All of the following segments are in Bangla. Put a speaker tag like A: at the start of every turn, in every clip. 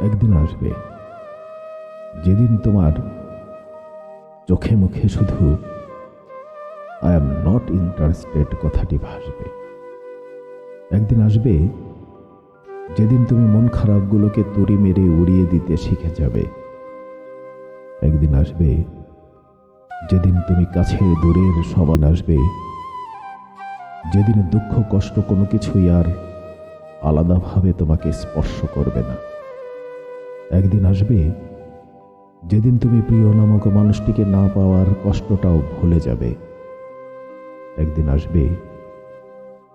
A: একদিন আসবে, যেদিন তোমার চোখে মুখে শুধু আই এম নট ইন্টারেস্টেড কথাটি ভাসবে। একদিন আসবে, যেদিন তুমি মন খারাপগুলোকে তুড়ি মেরে উড়িয়ে দিতে শিখে যাবে। একদিন আসবে, যেদিন তুমি কাছে দূরের সবান আসবে, যেদিন দুঃখ কষ্ট কোনো কিছুই আর আলাদাভাবে তোমাকে স্পর্শ করবে না। একদিন আসবে, যেদিন তুমি প্রিয় নামক মানুষটিকে না পাওয়ার কষ্টটাও ভুলে যাবে। একদিন আসবে,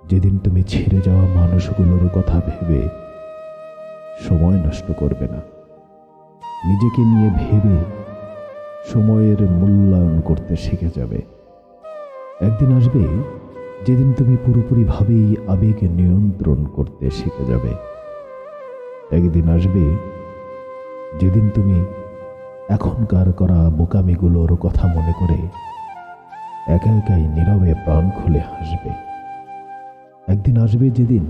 A: যেদিন তুমি ছেড়ে যাওয়া মানুষগুলোর কথা ভেবে সময় নষ্ট করবে না। নিজেকে নিয়ে ভেবে সময়ের মূল্যায়ন করতে শিখে যাবে। একদিন আসবে, যেদিন তুমি পুরোপুরিভাবেই আবেগ নিয়ন্ত্রণ করতে শিখে যাবে। একদিন আসবে যেদিন তুমি এখনকার করা বোকামিগুলোর কথা মনে করে একা একাই নীরবে প্রাণ খুলে হাসবে। একদিন আসবে যেদিন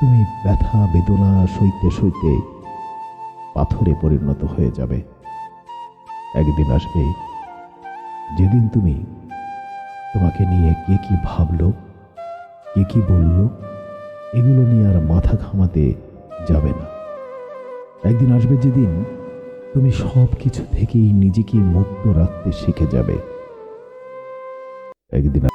A: তুমি ব্যথা, বেদনা সইতে সইতে পাথরে পরিণত হয়ে যাবে। একদিন আসবে যেদিন তুমি তোমাকে নিয়ে কে কি ভাবলো, কে কি বলল, এগুলো নিয়ে আর মাথা ঘামাতে যাবে না। একদিন আসবে যেদিন তুমি সব কিছু থেকেই নিজেকে মুক্ত রাখতে শিখে যাবে। একদিন